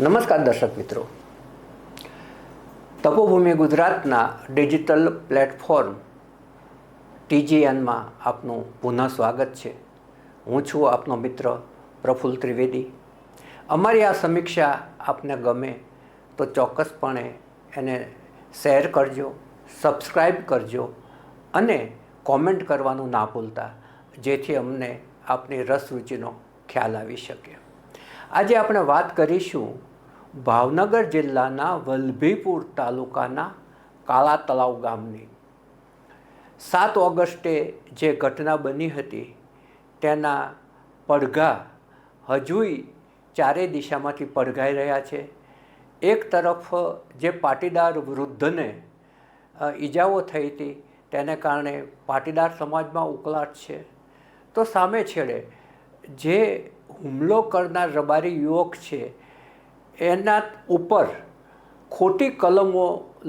નમસ્કાર દર્શક મિત્રો. તપોભૂમિ ગુજરાતના ડિજિટલ પ્લેટફોર્મ ટીજીએનમાં આપનું પુનઃ સ્વાગત છે. હું છું આપનો મિત્ર પ્રફુલ્લ ત્રિવેદી. અમારી આ સમીક્ષા આપને ગમે તો ચોક્કસપણે એને શેર કરજો સબસ્ક્રાઈબ કરજો અને કોમેન્ટ કરવાનું ના ભૂલતા, જેથી અમને આપની રસરૂચિનો ખ્યાલ આવી શકે. આજે આપણે વાત કરીશું ભાવનગર જિલ્લાના વલભીપુર તાલુકાના કાળા તળાવ ગામની. સાત ઓગસ્ટે જે ઘટના બની હતી, તેના પડઘા હજુય ચારેય દિશામાંથી પડઘાઈ રહ્યા છે. એક તરફ જે પાટીદાર વૃદ્ધને ઈજાઓ થઈ હતી, તેને કારણે પાટીદાર સમાજમાં ઉકળાટ છે. તો સામે છેડે જે હુમલો કરનાર રબારી યુવક છે એના ઉપર ખોટી કલમો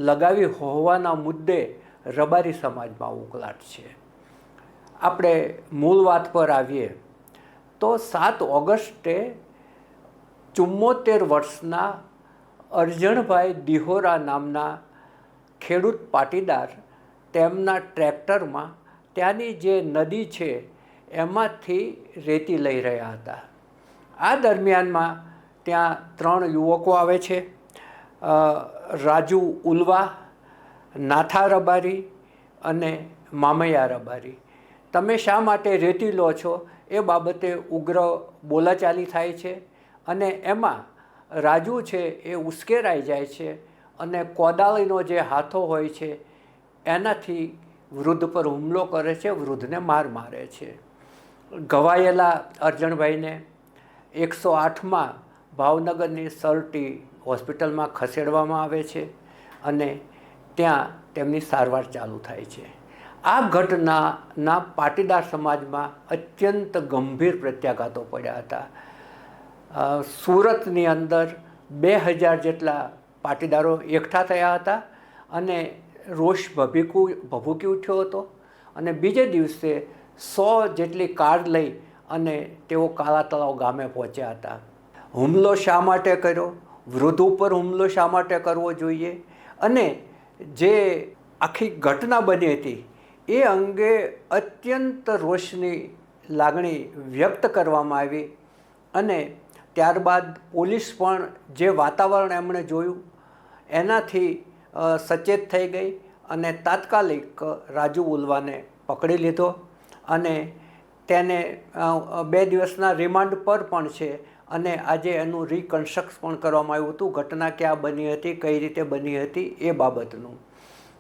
લગાવી હોવાના મુદ્દે રબારી સમાજમાં ઉકળાટ છે. આપણે મૂળ વાત પર આવીએ તો સાત ઓગસ્ટે ચુમ્મોતેર વર્ષના અરજણભાઈ દિહોરા નામના ખેડૂત પાટીદાર તેમના ટ્રેક્ટરમાં ત્યાંની જે નદી છે એમાંથી રેતી લઈ રહ્યા હતા. આ દરમિયાનમાં ત્યાં ત્રણ યુવકો આવે છે. રાજુ ઉલવા, નાથા રબારી અને મામૈયા રબારી. તમે શા માટે રેતી લો છો? એ બાબતે ઉગ્ર બોલાચાલી થાય છે અને એમાં રાજુ છે એ ઉશ્કેરાઈ જાય છે અને કોદાળીનો જે હાથો હોય છે એનાથી વૃદ્ધ પર હુમલો કરે છે, વૃદ્ધને માર મારે છે. ઘવાયેલા અર્જણભાઈને એકસો આઠમાં ભાવનગરની સરટી હોસ્પિટલમાં ખસેડવામાં આવે છે અને ત્યાં તેમની સારવાર ચાલુ થાય છે. આ ઘટનાના પાટીદાર સમાજમાં અત્યંત ગંભીર પ્રત્યાઘાતો પડ્યા હતા. સુરતની અંદર બે હજાર જેટલા પાટીદારો એકઠા થયા હતા અને રોષ ભભીકું, ભભૂકી ઉઠ્યો હતો અને બીજે દિવસે સો જેટલી કાર લઈ અને તેઓ કાળા તળાવ ગામે પહોંચ્યા હતા. હુમલો શા માટે કર્યો? વૃદ્ધ ઉપર હુમલો શા માટે કરવો જોઈએ? અને જે આખી ઘટના બની હતી, એ અંગે અત્યંત રોષની લાગણી વ્યક્ત કરવામાં આવી અને ત્યારબાદ પોલીસ પણ જે વાતાવરણ એમણે જોયું, એનાથી સચેત થઈ ગઈ અને તાત્કાલિક રાજુ ઉલવાને પકડી લીધો અને તેને બે દિવસના રિમાન્ડ પર પણ છે અને આજે એનું રિકન્સ્ટ્રક્ટ પણ કરવામાં આવ્યું હતું. ઘટના ક્યાં બની હતી, કઈ રીતે બની હતી એ બાબતનું.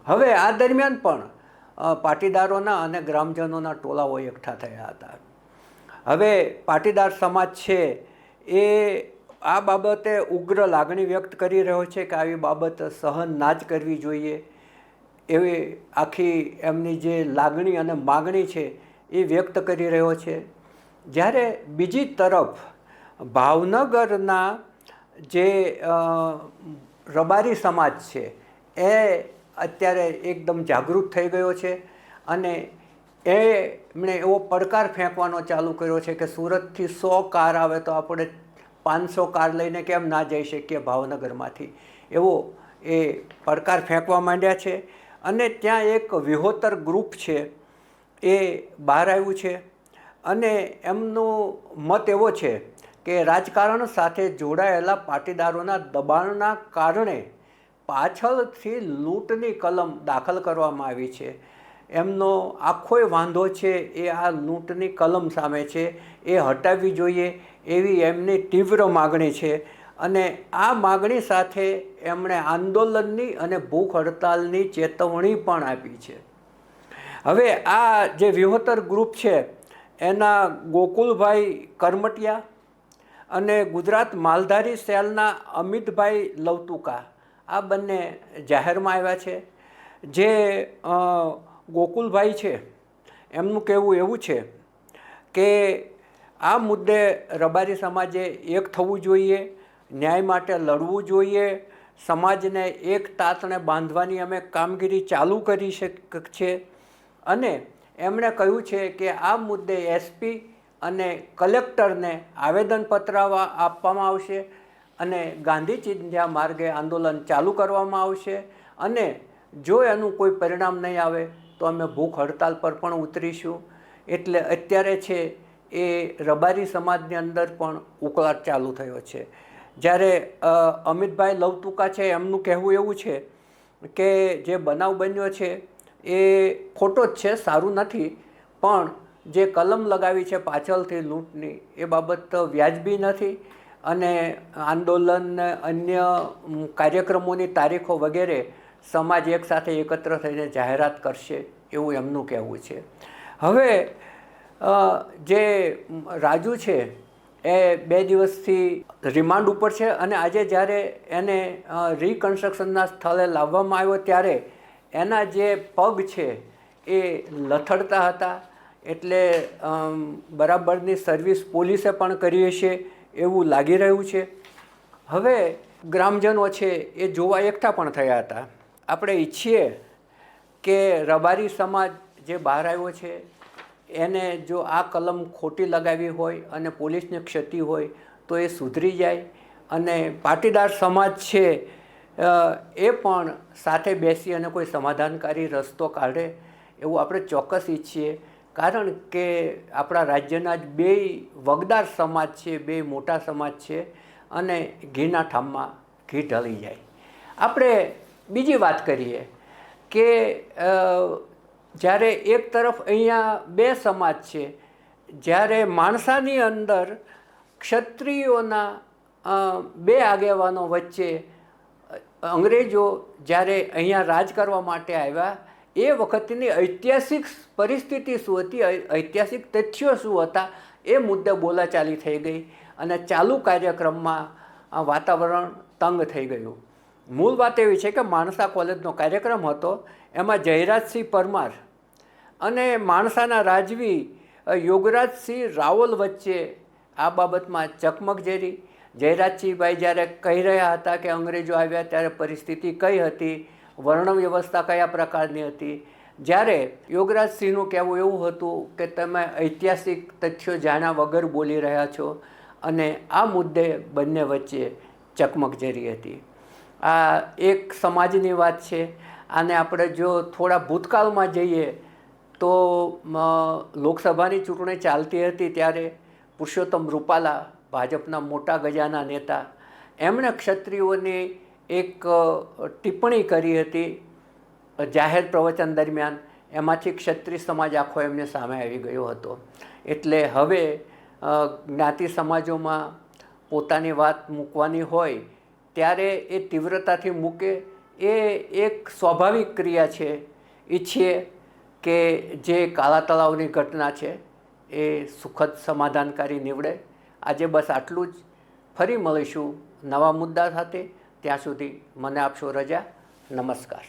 હવે આ દરમિયાન પણ પાટીદારોના અને ગ્રામજનોના ટોલાઓ એકઠા થયા હતા. હવે પાટીદાર સમાજ છે એ આ બાબતે ઉગ્ર લાગણી વ્યક્ત કરી રહ્યો છે કે આવી બાબત સહન ના જ કરવી જોઈએ. એવી આખી એમની જે લાગણી અને માગણી છે એ વ્યક્ત કરી રહ્યો છે. જ્યારે બીજી તરફ ભાવનગરના જે રબારી સમાજ છે, એ અત્યારે એકદમ જાગૃત થઈ ગયો છે અને એમણે એવો પડકાર ફેંકવાનો ચાલુ કર્યો છે કે સુરતથી સો કાર આવે તો આપણે પાંચસો કાર લઈને કેમ ના જઈ શકીએ ભાવનગરમાંથી? એવો એ પડકાર ફેંકવા માંડ્યા છે અને ત્યાં એક વિહોતર ગ્રુપ છે, એ બહાર આવ્યું છે અને એમનો મત એવો છે કે રાજકારણ સાથે જોડાયેલા પાટીદારોના દબાણના કારણે પાછળથી લૂંટની કલમ દાખલ કરવામાં આવી છે. એમનો આખોય વાંધો છે, એ આ લૂંટની કલમ સામે છે, એ હટાવવી જોઈએ એવી એમની તીવ્ર માગણી છે. અને આ માગણી સાથે એમણે આંદોલનની અને ભૂખ હડતાલની ચેતવણી પણ આપી છે. હવે આ જે વ્યુહતર ગ્રુપ છે, એના ગોકુલભાઈ કરમટિયા અને ગુજરાત માલધારી સેલના અમિતભાઈ લવતુકા, આ બંને જાહેરમાં આવ્યા છે. જે ગોકુલભાઈ છે, એમનું કહેવું એવું છે કે આ મુદ્દે રબારી સમાજે એક થવું જોઈએ, ન્યાય માટે લડવું જોઈએ, સમાજને એક તાતણે બાંધવાની અમે કામગીરી ચાલુ કરી શક, છે. અને એમણે કહ્યું છે કે આ મુદ્દે એસપી અને કલેક્ટરને આવેદનપત્ર આપવામાં આવશે અને ગાંધી ચિંધ્યા માર્ગે આંદોલન ચાલુ કરવામાં આવશે અને જો એનું કોઈ પરિણામ નહીં આવે તો અમે ભૂખ હડતાલ પર પણ ઉતરીશું. એટલે અત્યારે છે એ રબારી સમાજની અંદર પણ ઉકળાટ ચાલુ થયો છે. જ્યારે અમિતભાઈ લવતુકા છે એમનું કહેવું એવું છે કે જે બનાવ બન્યો છે એ ખોટો જ છે, સારું નથી, પણ જે કલમ લગાવી છે પાછળથી લૂંટની, એ બાબત વ્યાજબી નથી અને આંદોલન, અન્ય કાર્યક્રમોની તારીખો વગેરે સમાજ એકસાથે એકત્ર થઈને જાહેરાત કરશે એવું એમનું કહેવું છે. હવે જે રાજુ છે, એ બે દિવસથી રિમાન્ડ ઉપર છે અને આજે જ્યારે એને રિકન્સ્ટ્રક્શનના સ્થળે લાવવામાં આવ્યો ત્યારે એના જે પગ છે એ લથડતા હતા. એટલે બરાબરની સર્વિસ પોલીસે પણ કરી હશે એવું લાગી રહ્યું છે. હવે ગ્રામજનો છે એ જોવા એકઠા પણ થયા હતા. આપણે ઈચ્છીએ કે રબારી સમાજ જે બહાર આવ્યો છે, એને જો આ કલમ ખોટી લગાવી હોય અને પોલીસને ક્ષતિ હોય, તો એ સુધરી જાય અને પાટીદાર સમાજ છે એ પણ સાથે બેસી અને કોઈ સમાધાનકારી રસ્તો કાઢે એવું આપણે ચોક્કસ ઈચ્છીએ. કારણ કે આપણા રાજ્યના જ બે વગદાર સમાજ છે, બે મોટા સમાજ છે અને ઘીના ઠામમાં ઘી ઢળી જાય. આપણે બીજી વાત કરીએ કે જ્યારે એક તરફ અહીંયા બે સમાજ છે, જ્યારે માણસાની અંદર ક્ષત્રિયોના બે આગેવાનો વચ્ચે અંગ્રેજો જ્યારે અહીંયા રાજ કરવા માટે આવ્યા એ વખતની ઐતિહાસિક પરિસ્થિતિ શું હતી? ઐતિહાસિક તથ્યો શું હતા? એ મુદ્દે બોલાચાલી થઈ ગઈ અને ચાલુ કાર્યક્રમમાં આ વાતાવરણ તંગ થઈ ગયું. મૂળ વાત એવી છે કે માણસા કોલેજનો કાર્યક્રમ હતો, એમાં જયરાજસિંહ પરમાર અને માણસાના રાજવી યોગરાજસિંહ રાવલ વચ્ચે આ બાબતમાં ચકમકઝેરી જયરાજસિંહભાઈ જ્યારે કહી રહ્યા હતા કે અંગ્રેજો આવ્યા ત્યારે પરિસ્થિતિ કઈ હતી? વર્ણ વ્યવસ્થા કયા પ્રકારની હતી? જ્યારે યોગરાજસિંહનું કહેવું એવું હતું કે તમે ઐતિહાસિક તથ્યો જાણ્યા વગર બોલી રહ્યા છો અને આ મુદ્દે બંને વચ્ચે ચકમકઝેરી હતી. આ એક સમાજની વાત છે. આને આપણે જો થોડા ભૂતકાળમાં જઈએ તો લોકસભાની ચૂંટણી ચાલતી હતી ત્યારે પુરુષોત્તમ રૂપાલા ભાજપના મોટા ગજાના નેતા. એમણે ક્ષત્રિયોની એક ટિપ્પણી કરી હતી જાહેર પ્રવચન દરમિયાન. એમાંથી ક્ષત્રિય સમાજ આખો એમને સામે આવી ગયો હતો. એટલે હવે જ્ઞાતિ સમાજોમાં પોતાની વાત મૂકવાની હોય, ત્યારે એ તીવ્રતાથી મૂકે, એ એક સ્વાભાવિક ક્રિયા છે. ઈચ્છીએ કે જે કાળા તળાવની ઘટના છે, એ સુખદ સમાધાનકારી નીવડે. આજે બસ આટલું જ. ફરી મળીશું નવા મુદ્દા સાથે. ત્યાં સુધી મને આપશો રજા. નમસ્કાર.